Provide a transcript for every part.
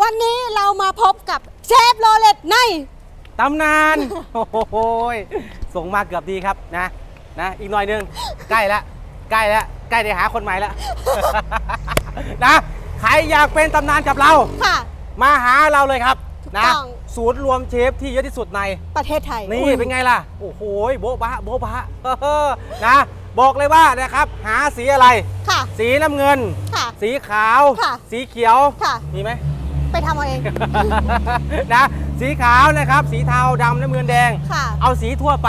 วันนี้เรามาพบกับเชฟโรเลตใน ตำนาน โอ้โหยส่งมาเกือบดีครับนะนะอีกหน่อยหนึง ใกล้แล้วใกล้แล้วใกล้ได้หาคนใหม่แล้วนะใครอยากเป็นตำนานกับเรา ค่ะ มาหาเราเลยครับถูกนะต้อง ศูนย์รวมเชฟที่เยอะที่สุดใน ประเทศไทยนี่อุ๊ยเป็นไงล่ะ โอ้โหยโบ๊ะบะโบ๊ะบะเออนะ บอกเลยว่านะครับ หาสีอะไร ค่ะ สีน้ำเงิน ค่ะ สีขาว ค่ะ สีเขียว ค่ะ มีไหม ไปทำเอาเอง นะ สีขาวนะครับ สีเทาดำน้ำเงินแดง ค่ะ เอาสีทั่วไป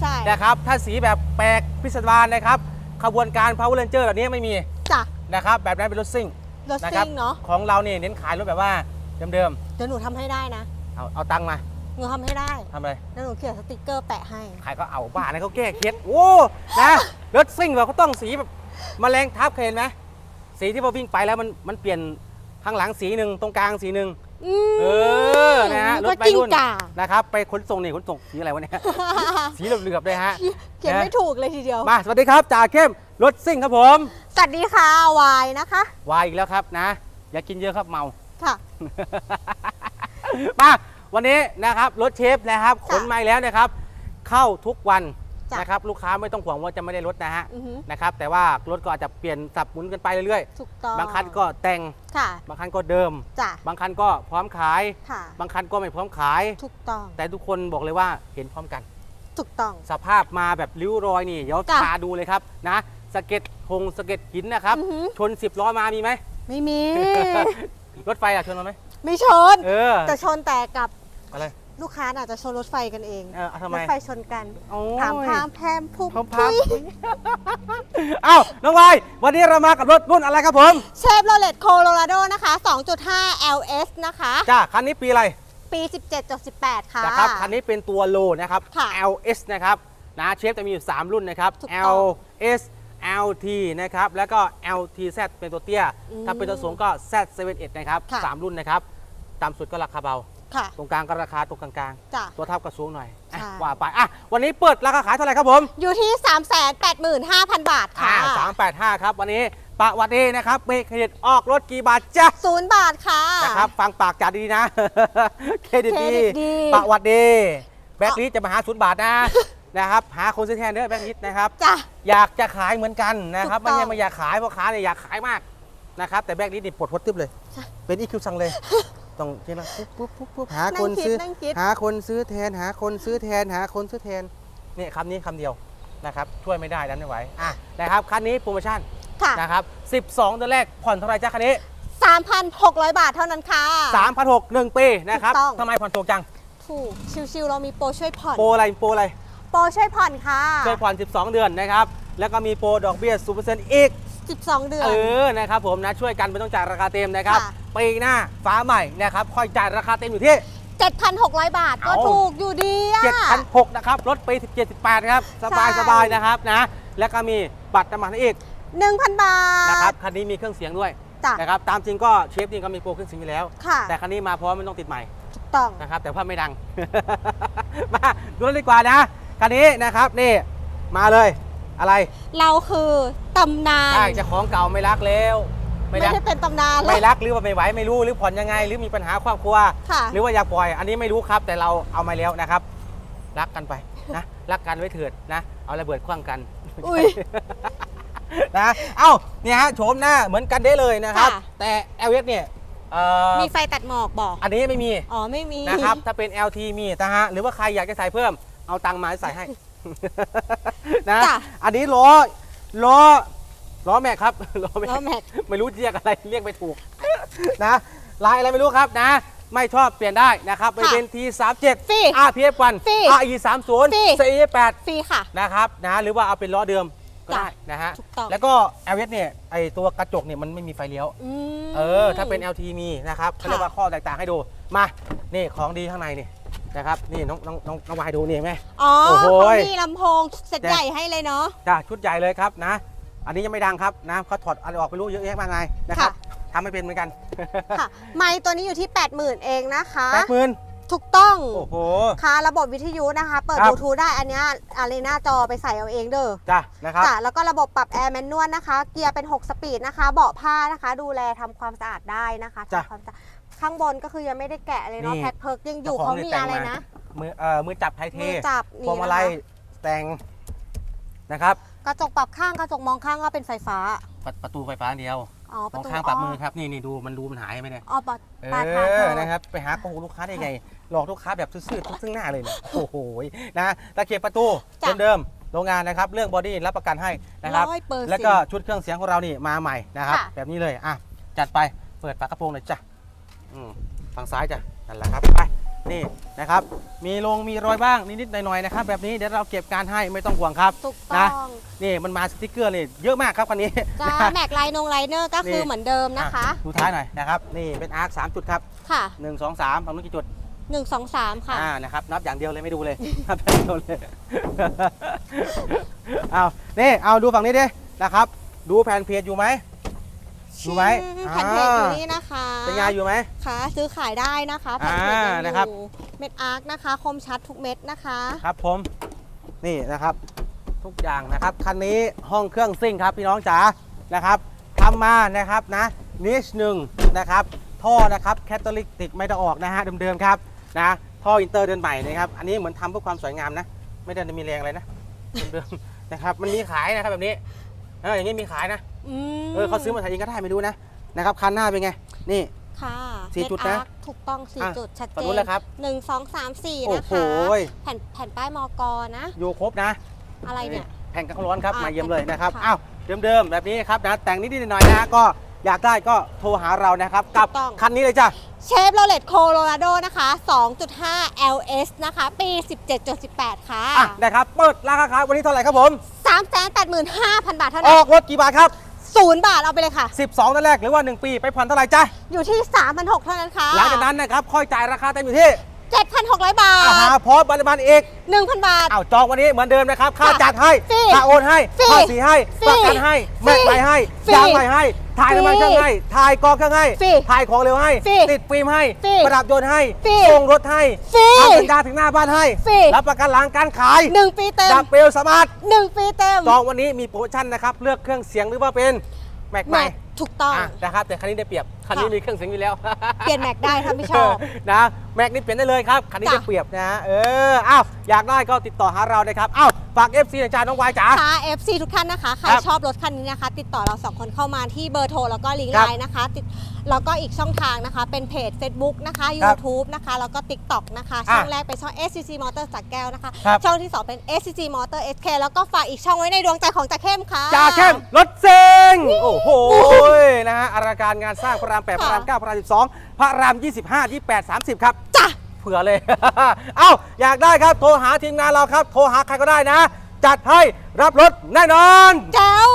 ใช่นะครับ ถ้าสีแบบแปลกพิสดารนะครับ ขบวนการ Power Ranger แบบนี้ไม่มีจ้ะนะครับ แบบนั้นเป็นรถซิ่งรถนะคซิ่รังเนาะ ของเราเนี่ยเน้นขายรถแบบว่าเดิมเดี๋ยวหนูทำให้ได้นะ ๆ เอาเอาตังค์มาหนูทำให้ได้ทำอะไร แล้วหนูเขียนสติกเกอร์แปะให้ ขายก็เอาบ้านะเขาแก้เคล็ดโอ้นะรถซิ่งแบบเขาต้องสีแบบแมลงทับเคยเห็นไหมสีที่พอวิ่งไปแล้วมันมันเปลี่ยน ข้างหลังสีหนึ่งตรงกลางสีหนึ่งอืมเออนะฮะรก็ถไปจริงรุ่นจ่านะครับ ไปขนส่งนี่ขนส่งสีอะไรวะเนี่ยสีเหลือบๆเลยฮะเขียนไม่ถูกเลยทีเดียวมาสวัสดีครับจ่าเข้มรถซิ่งครับผมสวัสดีค่ะวายนะคะวายอีกแล้วครับนะ อย่ากินเยอะครับเมาค่ะมาวันนี้นะครับรถเชฟนะครับขค่ะนมาอีกแล้วนะครับ เข้าทุกวัน จ้ะนะครับลูกค้าไม่ต้องห่วงว่าจะไม่ได้รถนะฮะอือหือนะครับแต่ว่ารถก็อาจจะเปลี่ยนสับหมุนกันไปเรื่อยถูกต้องๆ บางคันก็แต่ง ค่ะบางคันก็เดิม จ้ะบางคันก็พร้อมขาย ค่ะ บางคันก็ไม่พร้อมขาย ถูกต้องแต่ทุกคนบอกเลยว่าเห็นพร้อมกัน ถูกต้อง สภาพมาแบบริ้วรอยนี่เดี๋ยวจ้ะ พาดูเลยครับนะสะเก็ดหงสะเก็ดหินนะครับ อือหือชน 10ล้อมามีไหม ไม่มี รถไฟอะชนมาไหมไม่ชน เออแต่ชนแต่กับอะไร ลูกค้าอาจจะชนรถไฟกันเองเออเอาทำรไมถไฟชนกันโอ้ยถามพามแพมพุกพามพามเอ้าน้องวายวันนี้เรามากับรถรุ่นอะไรครับผมเชฟโรเลตโคโลราโดนะคะ 2.5 LS นะคะ จ้าคันนี้ปีอะไรปี 17.18 ค่ะ นะครับคันนี้เป็นตัวโลนะครับ ค่ะ LS นะครับนะเชฟจะมีอยู่ 3 รุ่นนะครับ ถูกต้อง LS LT นะครับแล้วก็ LTZ เป็นตัวเตี้ย อืมถ้าเป็นตัวสูงก็ Z71 นะครับค่ะ สามรุ่นนะครับต่ำสุดก็ราคาเบา ค่ะ ตรงกลางก็ราคาตรงกลางจ้ะ ๆ ตัวเท่ากับสูงหน่อยอะใช่ ว่าไปอะวันนี้เปิดราคาขายเท่าไหร่ครับผมอยู่ที่ 385,000 บาทค่ะ สามแปดห้าครับ วันนี้ประวัตินะครับเบรกเครดิตออกรถกี่บาทจ้ะศูนย์บาทค่ะ นะครับฟังปากจ่าดีๆนะ เครดิตเครดีดิตดี ประวัติดีแบ็คลิสจะมาหาศูนย์บาทนะ นะครับหาคนซื้อแทนเด้อแบ็คลิสนะครับ จ้ะ อยากจะขายเหมือนกันนะครับ ถูกต้องไม่ใช่ไม่อยากขายเพราะค้าเนี่ยอยากขายมากนะครับแต่แบ็คลิสนี่ปลดพดตึ๊บเลยใช่เป็นอีคิวสั่งเลย ต้องใช่ไหมปุ๊บปุ๊บปุ๊บปุ๊บหานั่งคนคิดซื้อนั่งคิด หาคนซื้อแทน หาคนซื้อแทน หาคนซื้อแทนนี่คำนี้คำเดียวนะครับ ช่วยไม่ได้ดันไม่ไหวอะนะครับคันนี้โปรโมชั่นค่ะ นะครับ 12เดือนแรกผ่อนเท่าไหรจ้าคันนี้ 3,600 บาทเท่านั้นค่ะ 3,600หนึ่งปีนะครับถูกต้อง ทำไมผ่อนถูกจัง ถูก ชิวๆเรามีโปรช่วยผ่อน โปรอะไรโปรอะไร โปรช่วยผ่อนค่ะ ช่วยผ่อน 12 เดือนนะครับ แล้วก็มีโปรดอกเบี้ย0%อีก 12 เดือน เออนะครับผมนะช่วยกันไม่ต้องจ่ายราคาเต็มนะครับค่ะ ปีหน้าฟ้าใหม่นะครับค่อยจ่ายราคาเต็มอยู่ที่ 7,600 บาทก็เอา ถูกอยู่ดีอะ 7,600นะครับรถปี17 18ครับสบายใช่ สบายนะครับนะแล้วก็มีบัตรน้ำมันให้อีก1,000 บาทนะครับคันนี้มีเครื่องเสียงด้วยจ้ะนะครับตามจริงก็เชฟนี่ก็มีโปรเครื่องเสียงอยู่แล้ว ค่ะแต่คันนี้มาเพราะว่าไม่ต้องติดใหม่ ถูกต้อง นะครับแต่ว่าไม่ดัง มาดูเลยดีกว่านะคันนี้นะครับนี่มาเลยอะไรเราคือ ตำนานใช่เจะของเก่าไม่รักแล้ว ไม่รัก ได้เป็นตำนานแล้ไม่วรักหรือว่าไม่ไหวไม่รู้หรือผ่อนยังไง หรือมีปัญหาครอบครัว ค่ะ หรือว่าอยากปล่อย อันนี้ไม่รู้ครับแต่เราเอามาแล้วนะครับ รักกันไปนะ รักกันไว้เถิดนะ เอาระเบิดคว้างกัน อุ๊ยนะ เอ้าเนี่ยฮะโฉมหน้าเหมือนกันได้เลยนะครับ ค่ะ แต่ l อเนี่ยเอ่อมีไฟตัดหมอกบอก อันนี้ไม่มีอ๋อไม่มีนะครับถ้าเป็น LT มีนะฮะหรือว่าใครอยากจะใส่เพิ่มเอาตังค์มาใส่ให้ นะ จ้ะ อันนี้ล้อ ล้อล้อแม็กครับ ล้อแม็กแล้วแม็ก ไม่รู้เรียกอะไรเรียกไม่ถูก นะลายอะไรไม่รู้ครับนะ ไม่ชอบเปลี่ยนได้นะครับไปค่ะเป็น T 3 7 ฟรี RPF 1ฟรี RE 3 0 ฟรี CE 8 ฟรีค่ะ นะครับนะหรือว่าเอาเป็นล้อเดิมก็จ้ะได้นะฮะถูกต้อง แล้วก็ LS เนี่ยไอตัวกระจกเนี่ยมันไม่มีไฟเลี้ยวอืมเออ ถ้าเป็น LT มีนะครับเขาเรียกว่าข้อแตกต่างให้ดู มา นี่ของดีข้างในนี่ นะครับนี่น้องน้องน้องน้องวายดูนี่เห็นไหม อ๋อโอ้โห เขามีลำโพงเสร็จแต่ใหญ่ให้เลยเนาะ จ้าชุดใหญ่เลยครับนะ อันนี้ยังไม่ดังครับนะเขาถอดอะไรออกไปรู้เยอะแยะมากมายนะครับค่ะทำไม่เป็นเหมือนกันค่ะ ไมค์ตัวนี้อยู่ที่ 80,000 เองนะคะ แปดหมื่นถูกต้อง โอ้โห ค่ะ ระบบวิทยุนะคะ เปิดครับ บลูทูธได้ อันเนี้ยอะไรหน้าจอไปใส่เอาเองเด้อจ้ะนะครับ จ้ะแล้วก็ระบบปรับแอร์แมนนวลนะคะ เกียร์เป็น 6 สปีดนะคะ เบาะผ้านะคะ ดูแลทำความสะอาดได้นะคะจ้ะ ทำความสะอาด ข้างบนก็คือยังไม่ได้แกะเลยเนาะนี่ แพ็คเพิร์กยังอยู่จ้ขเขานี่มีแต่งอะไรมานะ มือเอ่อมือจับไทยเทมือจับนี่พวงมาลัยนะคะ แต่งนะครับกระจกปรับข้างกระจกมองข้างก็เป็นไฟฟ้าประประตูไฟฟ้าเดียวอ๋อปมระองตูข้างปรับมือครับนี่นี่ดูมันรูมันหายไหมเนี่ยอ๋อปะเอปาดผ่านเธออนะครับไปหาโกงลูกค้าได้ไงหลอกลูกค้าแบบซื่อๆทุกซึ่งหน้าเลยเนี่ยโอ้โหนะตะเกียบประตูจ้ะเดิมๆโรงงานนะครับ เรื่องบอดี้รับประกันให้นะครับ ร้อยเปอร์เซ็นต์ แล้วก็ชุดเครื่องเสียงของเรานี่มาใหม่นะครับ ค่ะ แบบนี้เลยอะจัดไปเปิดฝากระโปรงเลยจ้ะ อืมฝั่งซ้ายจ้ะนั่นแหละครับไปนี่นะครับ มีลงมีรอยบ้างนิดๆหน่อยๆนะครับ แบบนี้เดี๋ยวเราเก็บการให้ไม่ต้องห่วงครับถูกนะต้องนี่มันมาสติ๊กเกอร์เลยเยอะมากครับคันนี้จ้านะ แม็กไลนงไลเนอร์ก็คือนี่ เหมือนเดิมนะคะ อ่ดูท้ายหน่อยนะครับนี่เป็นอาร์คสามจุดครับค่ะ หนึ่งสองสามฝั่งนู้นกี่จุดหนึ่งสองสามค่ะ อ่า นะครับ นับอย่างเดียวเลยไม่ดูเลย นับอย่างเดียวเลย เอานี่ เอาดูฝั่งนี้ดิ นะครับ ดูแผ่นเพจอยู่ไหม อยู่ไหมแผ่นเพจอยู่นี่นะคะเป็นไงานอยู่ไหมค่ะซื้อขายได้นะคะแผ่นเพจอ่ายังนะครับอยู่เม็ดอาร์คนะคะ คมชัดทุกเม็ดนะคะครับผมนี่นะครับทุกอย่างนะครับคันนี้ห้องเครื่องซิ่งครับพี่น้องจ๋านะครับทำมานะครับนะนิชหนึ่งนะครับท่อนะครับแคตตาลิกติดไม่ได้ออกนะฮะเดิมๆครับนะท่ออินเตอร์เดินใหม่นะครับอันนี้เหมือนทำเพื่อความสวยงามนะ ไม่ได้มีแรงอะไรนะเดิมๆนะครับมันมีขายนะครับแบบนี้ เอออย่างนี้มีขายนะอืมเออเขาซื้อมาถ่ายเองก็ได้ไม่รู้นะ นะครับคันหน้าเป็นไง นี่ ค่ะสี่เม็จุดนะอาร์คถูกต้องสี่อะจุดชัดฝั่เจงนู้นนเลยครับ หนึ่งสองสามสี่โอ้นะโห คะแผ่นแผ่นป้ายมอกนะ อยู่ครบนะ อะไรเนี่ย แผ่นกันร้อนครับ อะมาเยี่ยมเลยนะครับ ค่ะอ้าว เดิมๆ แบบนี้ครับนะ แต่งนิดๆหน่อยๆนะฮะก็อยากได้ก็โทรหาเรานะครับ กับถูกต้อง คันนี้เลยจ้ะ เชฟโรเลตโคโลราโดนะคะ 2.5 LS นะคะ ปี 17.18 ค่ะ อะได้ครับ เปิดราคาครับวันนี้เท่าไหร่ครับผม 385,000 บาทเท่าอนั้อนกรถกี่บาทครับ ศูนย์บาทเอาไปเลยค่ะ 12 นั่นแรกหรือว่า 1 ปีไปผ่อนเท่าไหร่จ้ะอยู่ที่ 3,600เท่านั้นค่ะหลังจากนั้นนะครับค่อยจ่ายราคาเต็มอยู่ที่7,600 บาอาหาทพร้อมบริบาลอีก1,000 บาท อ้าวจองวันนี้เหมือนเดิมนะครับ ค่าค่ะจัดให้ฟรีค่าโอนให้ฟรีค่าสีให้ฟรีประกันให้ฟรีแม็กใหม่ให้ฟรียางใหม่ให้ ถ่ายน้ำมันเครื่องให้ ถ่ายกองเครื่องให้ ฟรีถ่ายของเร็วให้ ฟรีติดฟิล์มให้ ฟรีประดับยนต์ให้ฟรีส่งรถให้ฟรีทำสัญญาถึงหน้าบ้านให้ ฟรี รับประกันหลังการขาย1ปีเต็มจับเปลวสมาร์ท1ปีเต็มจองวันนี้มีโปรโมชั่นนะครับ เลือกเครื่องเสียงหรือว่าเป็นแม็กใหม่แม็กถูกต้องอะนะครับแต่คันนี้ได้เปรียบคันนี้ค่ะมีเครื่องเสียงอยู่แล้ว เปลี่ยนแม็กได้ถ้าไม่ชอบ นะแม็กนี่เปลี่ยนได้เลยครับ คันนี้จ้ะได้เปรียบนะเอออ้าวอยากได้ก็ติดต่อหาเรานะครับอ้าวฝาก FC หน่อยจ้าน้องวายจ๋า ค่ะ FC ทุกท่านนะคะ ใครครับชอบรถคันนี้นะคะ ติดต่อเราสองคนเข้ามาที่เบอร์โทรแล้วก็ลิงก์ครัไลบน์นะคะติดแล้วก็อีกช่องทางนะคะ เป็นเพจ Facebook นะคะครับ YouTube นะคะ แล้วก็ TikTok นะคะ อะช่องแรกเป็นช่อง SCC Motor สักแก้วนะคะ ครับ ช่องที่ 2 เป็น SCC Motor SK แล้วก็ฝากอีกช่องไว้ในดวงใจของจ่าเข้มค่ะ จ่าเข้มรถเซงโอ้โห นะฮะอาราการงานสร้างพระราม8พระราม9พระราม12 พระราม 25 28 30 ครับจ้ะเผื่อเลย เอ้า อยากได้ครับโทรหาทีมงานเราครับ โทรหาใครก็ได้นะ จัดให้รับรถแน่นอนแจ๋ว